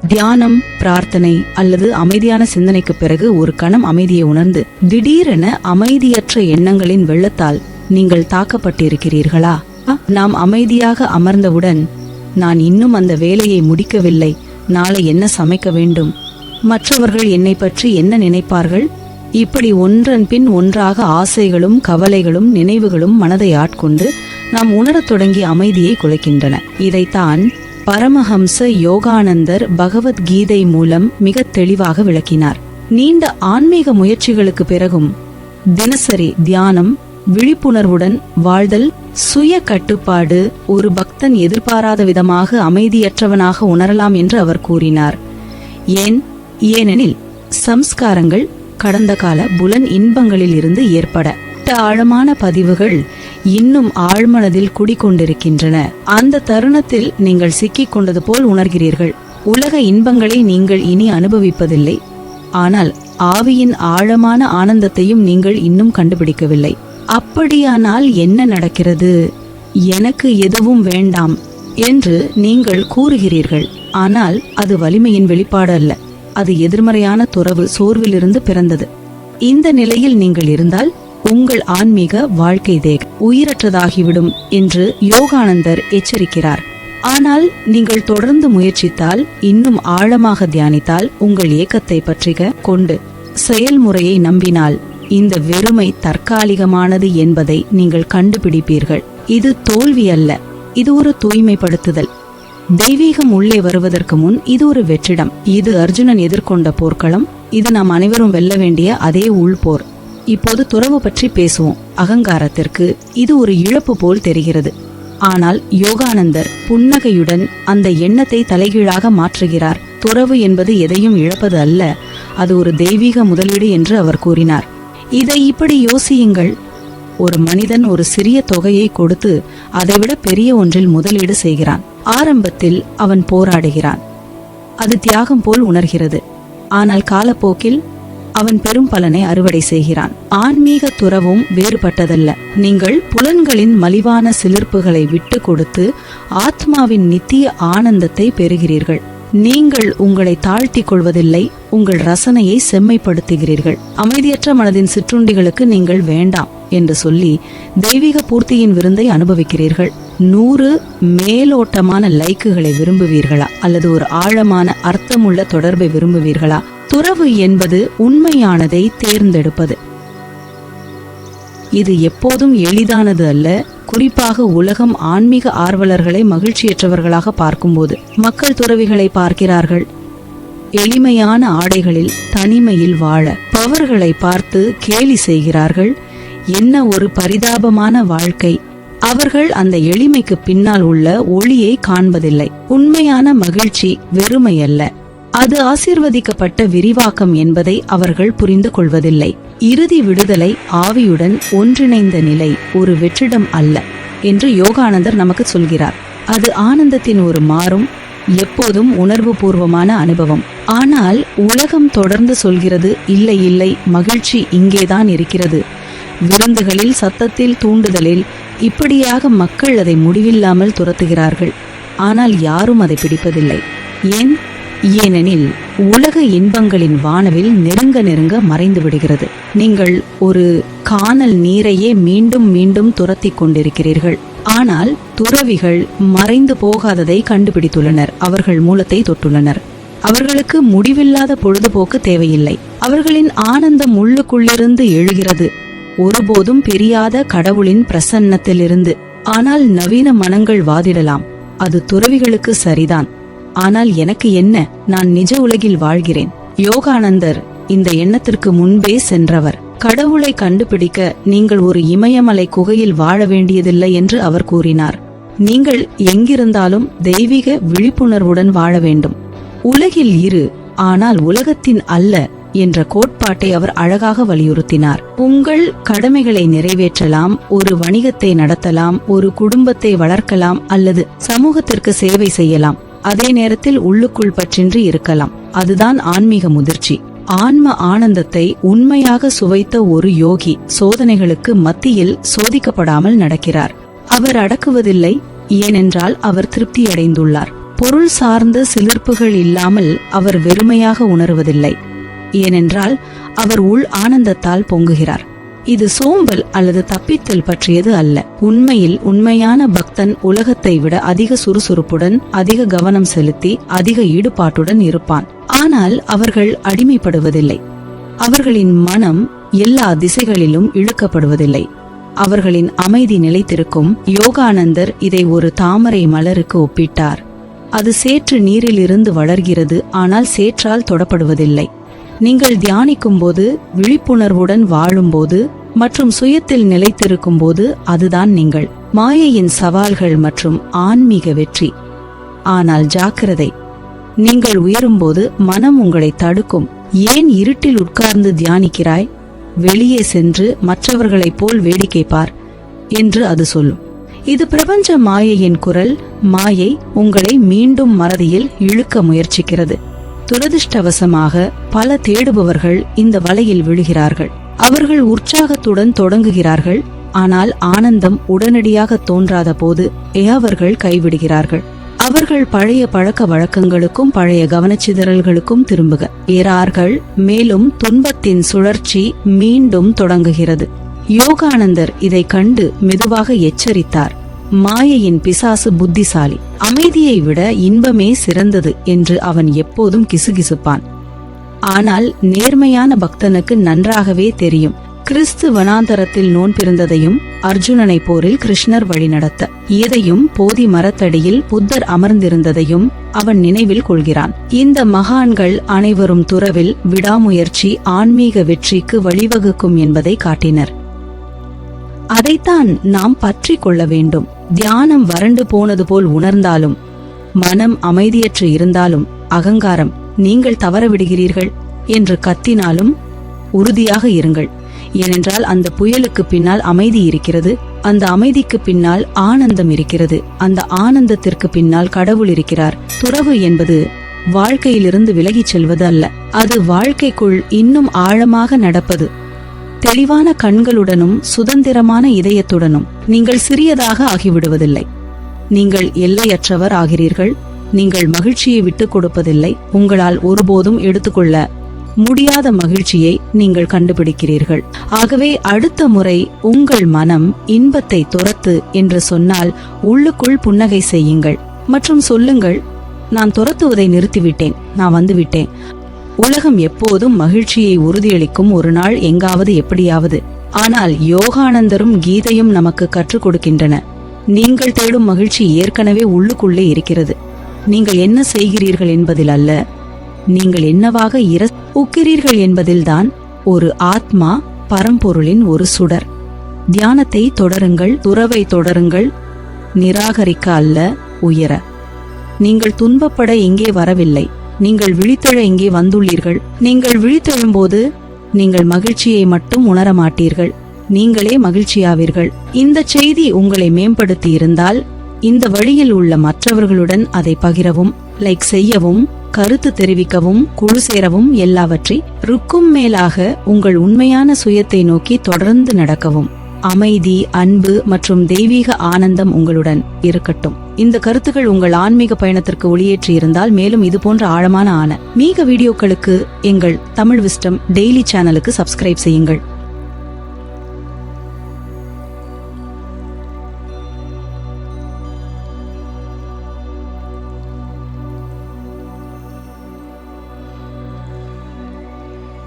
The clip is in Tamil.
தியானம் பிரார்த்தனை அல்லது அமைதியான சிந்தனைக்கு பிறகு ஒரு கணம் அமைதியை உணர்ந்து திடீரென அமைதியற்ற எண்ணங்களின் வெள்ளத்தால் நீங்கள் தாக்கப்பட்டிருக்கிறீர்களா? நாம் அமைதியாக அமர்ந்தவுடன் நான் இன்னும் அந்த வேலையை முடிக்கவில்லை நாளை என்ன சமைக்க வேண்டும்? மற்றவர்கள் என்னை பற்றி என்ன நினைப்பார்கள்? இப்படி ஒன்றன் பின் ஒன்றாக ஆசைகளும் கவலைகளும் நினைவுகளும் மனதை ஆட்கொண்டு நாம் உணரத் தொடங்கிய அமைதியை குலைக்கின்றன. இதைத்தான் பரமஹம்ச யோகானந்தர் பகவத்கீதை மூலம் மிக தெளிவாக விளக்கினார். நீண்ட ஆன்மீக முயற்சிகளுக்கு பிறகும் தினசரி தியானம் விழிப்புணர்வுடன் வாழ்தல் சுய கட்டுப்பாடு ஒரு பக்தன் எதிர்பாராத விதமாக அமைதியற்றவனாக உணரலாம் என்று அவர் கூறினார். ஏன்? ஏனெனில் சம்ஸ்காரங்கள் கடந்த கால புலன் இன்பங்களில் இருந்து ஏற்பட ஆழமான பதிவுகள் இன்னும் ஆழ்மனதில் குடிக்கொண்டிருக்கின்றன அந்த தருணத்தில் நீங்கள் சிக்கிக் கொண்டது போல் உணர்கிறீர்கள். உலக இன்பங்களை நீங்கள் இனி அனுபவிப்பதில்லை. ஆனால் ஆவியின் ஆழமான ஆனந்தத்தையும் நீங்கள் இன்னும் கண்டுபிடிக்கவில்லை. அப்படியானால் என்ன நடக்கிறது? எனக்கு எதுவும் வேண்டாம் என்று நீங்கள் கூறுகிறீர்கள். ஆனால் அது வலிமையின் வெளிப்பாடு அல்ல. அது எதிர்மறையான துறவு சோர்விலிருந்து பிறந்தது. இந்த நிலையில் நீங்கள் இருந்தால் உங்கள் ஆன்மீக வாழ்க்கை தேக உயிரற்றதாகிவிடும் என்று யோகானந்தர் எச்சரிக்கிறார். ஆனால் நீங்கள் தொடர்ந்து முயற்சித்தால் இன்னும் ஆழமாக தியானித்தால் உங்கள் இயக்கத்தை பற்றிக கொண்டு செயல்முறையை நம்பினால் இந்த வெறுமை தற்காலிகமானது என்பதை நீங்கள் கண்டுபிடிப்பீர்கள். இது தோல்வி அல்ல இது ஒரு தூய்மைப்படுத்துதல். தெய்வீகம் உள்ளே வருவதற்கு முன் இது ஒரு வெற்றிடம். இது அர்ஜுனன் எதிர்கொண்ட போர்க்களம். இது நாம் அனைவரும் வெல்ல வேண்டிய அதே உள்போர் இப்போது துறவு பற்றி பேசுவோம். அகங்காரத்திற்கு இது ஒரு இழப்பு போல் தெரிகிறது. ஆனால் யோகானந்தர் புன்னகையுடன் அந்த எண்ணத்தை தலைகீழாக மாற்றுகிறார். துறவு என்பது எதையும் இழப்பது அல்ல அது ஒரு தெய்வீக முதலீடு என்று அவர் கூறினார். இதை இப்படி யோசியுங்கள். ஒரு மனிதன் ஒரு சிறிய தொகையை கொடுத்து அதைவிட பெரிய ஒன்றில் முதலீடு செய்கிறான். ஆரம்பத்தில் அவன் போராடுகிறான். அது தியாகம் போல் உணர்கிறது. ஆனால் காலப்போக்கில் அவன் பெரும் பலனை அறுவடை செய்கிறான். ஆன்மீக துறவும் வேறுபட்டதல்ல. நீங்கள் புலன்களின் மலிவான சிலிர்ப்புகளை விட்டு கொடுத்து ஆத்மாவின் நித்திய ஆனந்தத்தை பெறுகிறீர்கள். நீங்கள் உங்களை தாழ்த்திக் கொள்வதில்லை உங்கள் ரசனையை செம்மைப்படுத்துகிறீர்கள். அமைதியற்ற மனதின் சிற்றுண்டிகளுக்கு நீங்கள் வேண்டாம் என்று சொல்லி தெய்வீக பூர்த்தியின் விருந்தை அனுபவிக்கிறீர்கள். நூறு மேலோட்டமான லைக்குகளை விரும்புவீர்களா? அல்லது ஒரு ஆழமான அர்த்தமுள்ள தொடர்பை விரும்புவீர்களா? துறவு என்பது உண்மையானதை தேர்ந்தெடுப்பது. இது எப்போதும் எளிதானது அல்ல. குறிப்பாக உலகம் ஆன்மீக ஆர்வலர்களை மகிழ்ச்சியற்றவர்களாக பார்க்கும்போது மக்கள் துறவிகளை பார்க்கிறார்கள். எளிமையான ஆடைகளில் தனிமையில் வாழ பவர்களை பார்த்து கேலி செய்கிறார்கள். என்ன ஒரு பரிதாபமான வாழ்க்கை. அவர்கள் அந்த எளிமைக்கு பின்னால் உள்ள ஒளியை காண்பதில்லை. உண்மையான மகிழ்ச்சி வெறுமை அல்ல அது ஆசீர்வதிக்கப்பட்ட விரிவாக்கம் என்பதை அவர்கள் புரிந்து கொள்வதில்லை. இறுதி விடுதலை ஆவியுடன் ஒன்றிணைந்த நிலை ஒரு வெற்றிடம் அல்ல என்று யோகானந்தர் நமக்கு சொல்கிறார். அது ஆனந்தத்தின் ஒரு மாறும் எப்போதும் உணர்வு பூர்வமான அனுபவம். ஆனால் உலகம் தொடர்ந்து சொல்கிறது இல்லை இல்லை மகிழ்ச்சி இங்கேதான் இருக்கிறது. விருந்துகளில் சத்தத்தில் தூண்டுதலில் இப்படியாக மக்கள் அதை முடிவில்லாமல் துரத்துகிறார்கள். ஆனால் யாரும் அதை பிடிப்பதில்லை. ஏன்? ஏனெனில் உலக இன்பங்களின் வானவில் நெருங்க நெருங்க மறைந்து விடுகிறது. நீங்கள் ஒரு காணல் நீரையே மீண்டும் மீண்டும் துரத்திக் கொண்டிருக்கிறீர்கள். ஆனால் துறவிகள் மறைந்து போகாததை கண்டுபிடித்துள்ளனர். அவர்கள் மூலத்தை தொட்டுள்ளனர். அவர்களுக்கு முடிவில்லாத பொழுதுபோக்கு தேவையில்லை. அவர்களின் ஆனந்தம் உள்ளுக்குள்ளிருந்து எழுகிறது. ஒருபோதும் பிரியாத கடவுளின் பிரசன்னத்திலிருந்து. ஆனால் நவீன மனங்கள் வாதிடலாம். அது துறவிகளுக்கு சரிதான். ஆனால் எனக்கு என்ன? நான் நிஜ உலகில் வாழ்கிறேன். யோகானந்தர் இந்த எண்ணத்திற்கு முன்பே சென்றவர். கடவுளை கண்டுபிடிக்க நீங்கள் ஒரு இமயமலை குகையில் வாழ வேண்டியதில்லை என்று அவர் கூறினார். நீங்கள் எங்கிருந்தாலும் தெய்வீக விழிப்புணர்வுடன் வாழ வேண்டும். உலகில் இரு ஆனால் உலகத்தின் அல்ல என்ற கோட்பாட்டை அவர் அழகாக வலியுறுத்தினார். உங்கள் கடமைகளை நிறைவேற்றலாம் ஒரு வணிகத்தை நடத்தலாம் ஒரு குடும்பத்தை வளர்க்கலாம் அல்லது சமூகத்திற்கு சேவை செய்யலாம். அதே நேரத்தில் உள்ளுக்குள் பற்றின்றி இருக்கலாம். அதுதான் ஆன்மீக முதிர்ச்சி. ஆன்ம ஆனந்தத்தை உண்மையாக சுவைத்த ஒரு யோகி சோதனைகளுக்கு மத்தியில் சோதிக்கப்படாமல் நடக்கிறார். அவர் அடக்குவதில்லை ஏனென்றால் அவர் திருப்தியடைந்துள்ளார். பொருள் சார்ந்த சிலிர்ப்புகள் இல்லாமல் அவர் வெறுமையாக உணர்வதில்லை. ஏனென்றால் அவர் உள் ஆனந்தத்தால் பொங்குகிறார். இது சோம்பல் அல்லது தப்பித்தல் பற்றியது அல்ல. உண்மையில் உண்மையான பக்தன் உலகத்தை விட அதிக சுறுசுறுப்புடன் அதிக கவனம் செலுத்தி அதிக ஈடுபாட்டுடன் இருப்பான். ஆனால் அவர்கள் அடிமைப்படுவதில்லை. அவர்களின் மனம் எல்லா திசைகளிலும் இழுக்கப்படுவதில்லை. அவர்களின் அமைதி நிலைத்திருக்கும் யோகானந்தர் இதை ஒரு தாமரை மலருக்கு ஒப்பிட்டார். அது சேற்று நீரிலிருந்து வளர்கிறது ஆனால் சேற்றால் தொடப்படுவதில்லை. நீங்கள் தியானிக்கும் போது விழிப்புணர்வுடன் வாழும்போது மற்றும் சுயத்தில் நிலைத்திருக்கும் போது அதுதான் நீங்கள். மாயையின் சவால்கள் மற்றும் ஆன்மீக வெற்றி. ஆனால் ஜாக்கிரதை. நீங்கள் உயரும்போது மனம் உங்களை தடுக்கும். ஏன் இருட்டில் உட்கார்ந்து தியானிக்கிறாய்? வெளியே சென்று மற்றவர்களைப் போல் வேடிக்கை பார் என்று அது சொல்லும். இது பிரபஞ்ச மாயையின் குரல். மாயை உங்களை மீண்டும் மறதியில் இழுக்க முயற்சிக்கிறது. துரதிர்ஷ்டவசமாக பல தேடுபவர்கள் இந்த வலையில் விழுகிறார்கள். அவர்கள் உற்சாகத்துடன் தொடங்குகிறார்கள். ஆனால் ஆனந்தம் உடனடியாக தோன்றாத போது அவர்கள் கைவிடுகிறார்கள். அவர்கள் பழைய பழக்க வழக்கங்களுக்கும் பழைய கவனச்சிதறல்களுக்கும் திரும்புக. ஏறார்கள் மேலும் துன்பத்தின் சுழற்சி மீண்டும் தொடங்குகிறது. யோகானந்தர் இதை கண்டு மெதுவாக எச்சரித்தார். மாயையின் பிசாசு புத்திசாலி. அமைதியை விட இன்பமே சிறந்தது என்று அவன் எப்போதும் கிசுகிசுப்பான். ஆனால் நேர்மையான பக்தனுக்கு நன்றாகவே தெரியும். கிறிஸ்து வனாந்தரத்தில் நோன் பிறந்ததையும் அர்ஜுனனை போரில் கிருஷ்ணர் வழிநடத்த. எதையும் போதி மரத்தடியில் புத்தர் அமர்ந்திருந்ததையும் அவன் நினைவில் கொள்கிறான். இந்த மகான்கள் அனைவரும் துறவில் விடாமுயற்சி ஆன்மீக வெற்றிக்கு வழிவகுக்கும் என்பதை காட்டினர். அதைத்தான் நாம் பற்றி கொள்ள வேண்டும். தியானம் வறண்டு போனது போல் உணர்ந்தாலும் மனம் அமைதியற்று இருந்தாலும் அகங்காரம் நீங்கள் தவறவிடுகிறீர்கள் என்று கத்தினாலும் உறுதியாக இருங்கள். ஏனென்றால் அந்த புயலுக்கு பின்னால் அமைதி இருக்கிறது அந்த அமைதிக்கு பின்னால் ஆனந்தம் இருக்கிறது அந்த ஆனந்தத்திற்கு பின்னால் கடவுள் இருக்கிறார். துறவு என்பது வாழ்க்கையிலிருந்து விலகிச் செல்வது அல்ல அது வாழ்க்கைக்குள் இன்னும் ஆழமாக நடப்பது. தெளிவான கண்களுடனும் சுதந்திரமான இதயத்துடனும் நீங்கள் சிறியதாக ஆகிவிடுவதில்லை. நீங்கள் எல்லையற்றவர் ஆகிறீர்கள். நீங்கள் மகிழ்ச்சியை விட்டுக் கொடுப்பதில்லை. உங்களால் ஒருபோதும் எடுத்துக்கொள்ள முடியாத மகிழ்ச்சியை நீங்கள் கண்டுபிடிக்கிறீர்கள். ஆகவே அடுத்த முறை உங்கள் மனம் இன்பத்தை துரத்து என்று சொன்னால் உள்ளுக்குள் புன்னகை செய்யுங்கள். மற்றும் சொல்லுங்கள் நான் துரத்துவதை நிறுத்திவிட்டேன். நான் வந்துவிட்டேன். உலகம் எப்போதும் மகிழ்ச்சியை உறுதியளிக்கும் ஒரு நாள் எங்காவது எப்படியாவது. ஆனால் யோகானந்தரும் கீதையும் நமக்கு கற்றுக் கொடுக்கின்றன. நீங்கள் தேடும் மகிழ்ச்சி ஏற்கனவே உள்ளுக்குள்ளே இருக்கிறது. நீங்கள் என்ன செய்கிறீர்கள் என்பதில் அல்ல. நீங்கள் என்னவாக இர உக்கிறீர்கள் என்பதில்தான் ஒரு ஆத்மா பரம்பொருளின் ஒரு சுடர். தியானத்தை தொடருங்கள் துறவை தொடருங்கள் நிராகரிக்க அல்ல உயர. நீங்கள் துன்பப்பட இங்கே வரவில்லை. நீங்கள் விழித்தெழ இங்கே வந்துள்ளீர்கள். நீங்கள் விழித்தெழும்போது நீங்கள் மகிழ்ச்சியை மட்டும் உணர மாட்டீர்கள் நீங்களே மகிழ்ச்சியாவீர்கள். இந்த செய்தி உங்களை மேம்படுத்தி இருந்தால் இந்த வழியில் உள்ள மற்றவர்களுடன் அதை பகிரவும் லைக் செய்யவும் கருத்து தெரிவிக்கவும் குழு சேரவும் எல்லாவற்றை ருக்கும் மேலாக உங்கள் உண்மையான சுயத்தை நோக்கி தொடர்ந்து நடக்கவும். அமைதி அன்பு மற்றும் தெய்வீக ஆனந்தம் உங்களுடன் இருக்கட்டும். இந்த கருத்துக்கள் உங்கள் ஆன்மீக பயணத்திற்கு ஒளியேற்றி இருந்தால் மேலும் இது போன்ற ஆழமான ஆன மீக வீடியோக்களுக்கு எங்கள் தமிழ் விஸ்டம் டெய்லி சேனலுக்கு சப்ஸ்கிரைப் செய்யுங்கள்.